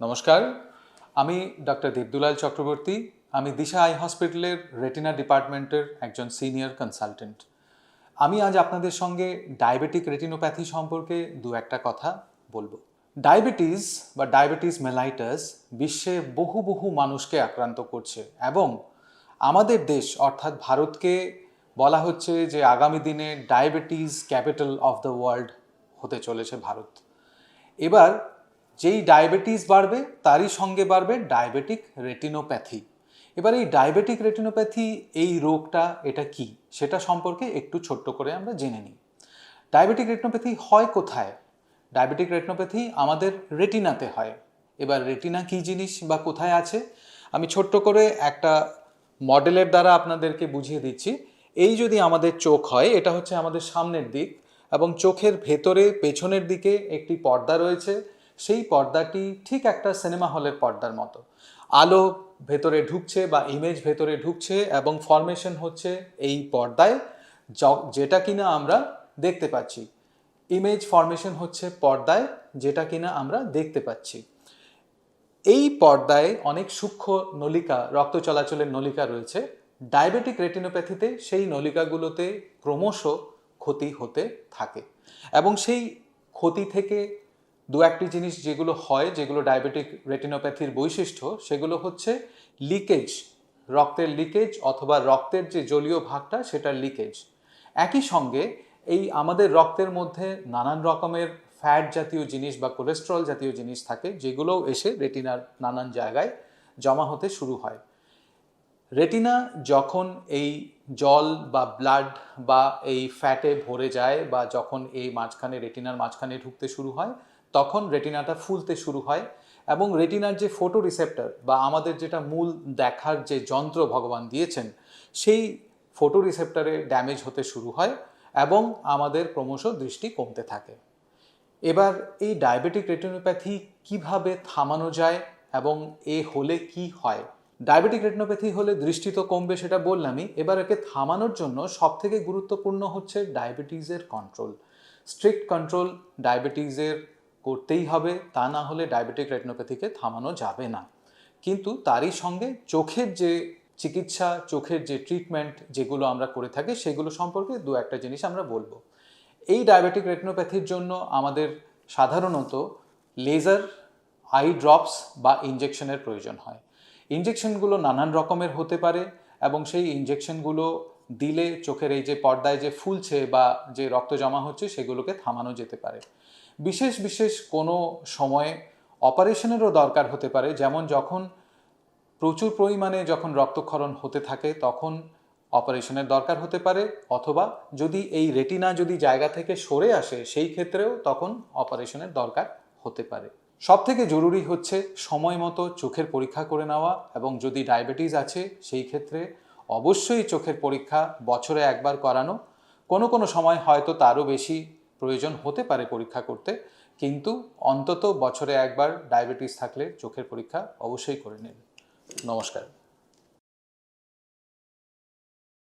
নমস্কার। আমি ডক্টর দেবদুলাল চক্রবর্তী। আমি দিশা আই হসপিটালের রেটিনা ডিপার্টমেন্টের একজন সিনিয়র কনসালটেন্ট। আমি আজ আপনাদের সঙ্গে ডায়াবেটিক রেটিনোপ্যাথি সম্পর্কে দু একটা কথা বলব। ডায়াবেটিস বা ডায়াবেটিস মেলাইটাস বিশ্বে বহু বহু মানুষকে আক্রান্ত করছে এবং আমাদের দেশ, অর্থাৎ ভারতকে বলা হচ্ছে যে আগামী দিনে diabetes capital of the world হতে চলেছে ভারত। এবার যেই ডায়াবেটিস বাড়বে, তারই সঙ্গে বাড়বে ডায়াবেটিক রেটিনোপ্যাথি। এবার এই ডায়াবেটিক রেটিনোপ্যাথি, এই রোগটা এটা কি? সেটা সম্পর্কে একটু ছোট্ট করে আমরা জেনে নিই। ডায়াবেটিক রেটিনোপ্যাথি হয় কোথায়? ডায়াবেটিক রেটিনোপ্যাথি আমাদের রেটিনাতে হয়। এবার রেটিনা কি জিনিস বা কোথায় আছে? আমি ছোট্ট করে একটা মডেলের দ্বারা আপনাদেরকে বুঝিয়ে দিচ্ছি। এই যদি আমাদের চোখ হয়, এটা হচ্ছে আমাদের সামনের দিক এবং চোখের ভেতরে পেছনের দিকে একটি পর্দা রয়েছে। সেই পর্দাটি ঠিক একটা সিনেমা হলের পর্দার মতো। আলো ভেতরে ঢুকছে বা ইমেজ ভেতরে ঢুকছে এবং ফরমেশন হচ্ছে এই পর্দায় যেটা কিনা আমরা দেখতে পাচ্ছি। ইমেজ ফরমেশন হচ্ছে পর্দায়, যেটা কিনা আমরা দেখতে পাচ্ছি। এই পর্দায় অনেক সূক্ষ্ম নলিকা, রক্ত চলাচলের নলিকা রয়েছে। ডায়াবেটিক রেটিনোপ্যাথিতে সেই নলিকাগুলোতে ক্রমশ ক্ষতি হতে থাকে এবং সেই ক্ষতি থেকে দু একটি জিনিস যেগুলো হয়, যেগুলো ডায়াবেটিক রেটিনোপ্যাথির বৈশিষ্ট্য, সেগুলো হচ্ছে লিকেজ রক্তের লিকেজ অথবা রক্তের যে জলীয় ভাগটা সেটার লিকেজ একই সঙ্গে এই আমাদের রক্তের মধ্যে নানান রকমের ফ্যাট জাতীয় জিনিস বা কোলেস্ট্রল জাতীয় জিনিস থাকে, যেগুলোও এসে রেটিনার নানান জায়গায় জমা হতে শুরু হয়। রেটিনা যখন এই জল বা ব্লাড বা এই ফ্যাটে ভরে যায় বা যখন এই মাঝখানে রেটিনার মাঝখানে ঢুকতে শুরু হয় তখন রেটিনাটা ফুলতে শুরু হয় এবং রেটিনার যে ফটো রিসেপ্টার বা আমাদের যেটা মূল দেখার যে যন্ত্র ভগবান দিয়েছেন, সেই ফটো রিসেপ্টারে ড্যামেজ হতে শুরু হয় এবং আমাদের ক্রমশ দৃষ্টি কমতে থাকে। এবার এই ডায়াবেটিক রেটিনোপ্যাথি কীভাবে থামানো যায় এবং এ হলে কি হয়? ডায়াবেটিক রেটিনোপ্যাথি হলে দৃষ্টি তো কমবে সেটা বললামই। এবার একে থামানোর জন্য সবথেকে গুরুত্বপূর্ণ হচ্ছে ডায়াবেটিসের কন্ট্রোল স্ট্রিক্ট কন্ট্রোল ডায়াবেটিসের করতেই হবে, তা না হলে ডায়াবেটিক রেটিনোপ্যাথিকে থামানো যাবে না। কিন্তু তারই সঙ্গে চোখের যে চিকিৎসা, চোখের যে ট্রিটমেন্ট যেগুলো আমরা করে থাকি, সেগুলো সম্পর্কে দু একটা জিনিস আমরা বলব। এই ডায়াবেটিক রেটিনোপ্যাথির জন্য আমাদের সাধারণত লেজার, আই ড্রপস বা ইঞ্জেকশনের প্রয়োজন হয়। ইঞ্জেকশনগুলো নানান রকমের হতে পারে এবং সেই ইঞ্জেকশনগুলো দিলে চোখের এই যে পর্দায় যে ফুলছে বা যে রক্ত জমা হচ্ছে সেগুলোকে থামানো যেতে পারে। বিশেষ বিশেষ কোনো সময়ে অপারেশনেরও দরকার হতে পারে। যেমন যখন প্রচুর পরিমাণে যখন রক্তক্ষরণ হতে থাকে তখন অপারেশনের দরকার হতে পারে। অথবা যদি এই রেটিনা যদি জায়গা থেকে সরে আসে সেই ক্ষেত্রেও তখন অপারেশনের দরকার হতে পারে। সব থেকে জরুরি হচ্ছে সময় মতো চোখের পরীক্ষা করে নেওয়া এবং যদি ডায়াবেটিস আছে সেই ক্ষেত্রে অবশ্যই চোখের পরীক্ষা বছরে একবার করানো। কোনো কোনো সময় হয়তো তারও বেশি প্রয়োজন হতে পারে পরীক্ষা করতে, কিন্তু অন্তত বছরে একবার ডায়াবেটিস থাকলে চোখের পরীক্ষা অবশ্যই করে নিন। নমস্কার।